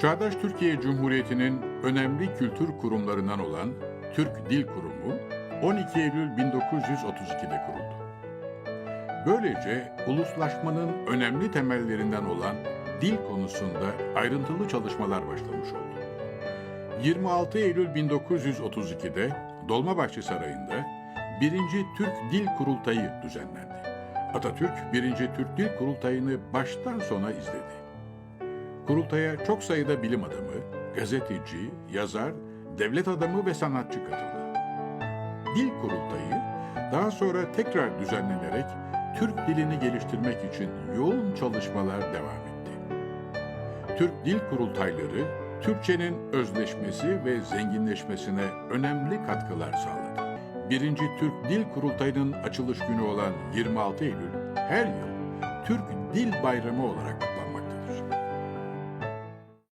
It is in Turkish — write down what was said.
Çağdaş Türkiye Cumhuriyeti'nin önemli kültür kurumlarından olan Türk Dil Kurumu 12 Eylül 1932'de kuruldu. Böylece uluslaşmanın önemli temellerinden olan dil konusunda ayrıntılı çalışmalar başlamış oldu. 26 Eylül 1932'de Dolmabahçe Sarayı'nda 1. Türk Dil Kurultayı düzenlendi. Atatürk 1. Türk Dil Kurultayı'nı baştan sona izledi. Kurultaya çok sayıda bilim adamı, gazeteci, yazar, devlet adamı ve sanatçı katıldı. Dil Kurultayı daha sonra tekrar düzenlenerek Türk dilini geliştirmek için yoğun çalışmalar devam etti. Türk Dil Kurultayları Türkçenin özleşmesi ve zenginleşmesine önemli katkılar sağladı. Birinci Türk Dil Kurultayı'nın açılış günü olan 26 Eylül her yıl Türk Dil Bayramı olarak